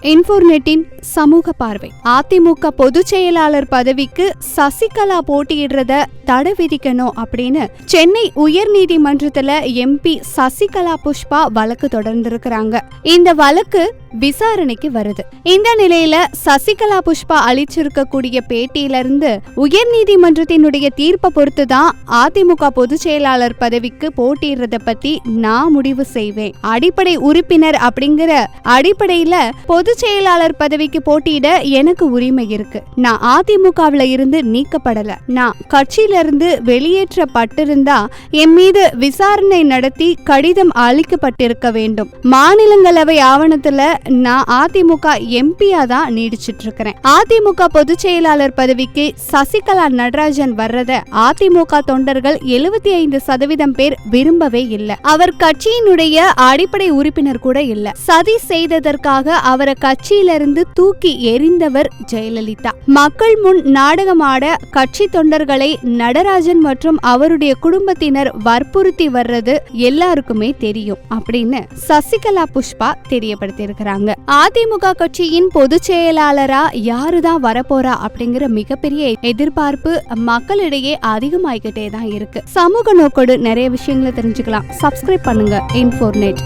இன்ஃபோர்நெட்டின் சமூக பார்வை. அதிமுக பொதுச் செயலாளர் பதவிக்கு சசிகலா போட்டியிடுறத தடை விதிக்கணும் அப்படின்னு சென்னை உயர்நீதிமன்றத்துல எம்பி சசிகலா புஷ்பா வழக்கு தொடர்ந்திருக்கிறாங்க. இந்த வழக்கு விசாரணைக்கு வருது. இந்த நிலையில சசிகலா புஷ்பா அளிச்சிருக்கக்கூடிய பேட்டியில இருந்து உயர்நீதிமன்றத்தினுடைய தீர்ப்பை பொறுத்து தான் அதிமுக பொதுச் செயலாளர் பதவிக்கு போட்டியிடுறத பத்தி நான் முடிவு செய்வேன். அடிப்படை உறுப்பினர் அப்படிங்கிற அடிப்படையில பொதுச் செயலாளர் பதவிக்கு போட்டியிட எனக்கு உரிமை இருக்கு. நான் அதிமுகவுல இருந்து நீக்கப்படல. நான் கட்சியில இருந்து வெளியேற்றப்பட்டிருந்தா என் மீது விசாரணை நடத்தி கடிதம் அளிக்கப்பட்டிருக்க வேண்டும். மாநிலங்களவை ஆவணத்துல நான் அதிமுக எம்பியா தான் நீடிச்சிட்டு இருக்கிறேன் அதிமுக பொதுச் செயலாளர் பதவிக்கு சசிகலா நடராஜன் வர்றத அதிமுக தொண்டர்கள் எழுபத்தி ஐந்து சதவீதம் பேர் விரும்பவே இல்லை. அவர் கட்சியினுடைய அடிப்படை உறுப்பினர் கூட இல்ல. சதி செய்ததற்காக அவரை கட்சியிலிருந்து தூக்கி எறிந்தவர் ஜெயலலிதா. மக்கள் முன் நாடகமாட கட்சி தொண்டர்களை நடராஜன் மற்றும் அவருடைய குடும்பத்தினர் வற்புறுத்தி வர்றது எல்லாருக்குமே தெரியும் அப்படின்னு சசிகலா புஷ்பா வர்றாங்க அதிமுக கட்சியின் பொதுச் செயலாளரா யாருதான் வரப்போறா அப்படிங்கிற மிகப்பெரிய எதிர்பார்ப்பு மக்களிடையே அதிகமாகிக்கிட்டே தான் இருக்கு. சமூக நோக்கோடு நிறைய விஷயங்களை தெரிஞ்சுக்கலாம். சப்ஸ்கிரைப் பண்ணுங்க. இன்ஃபோர்நெட்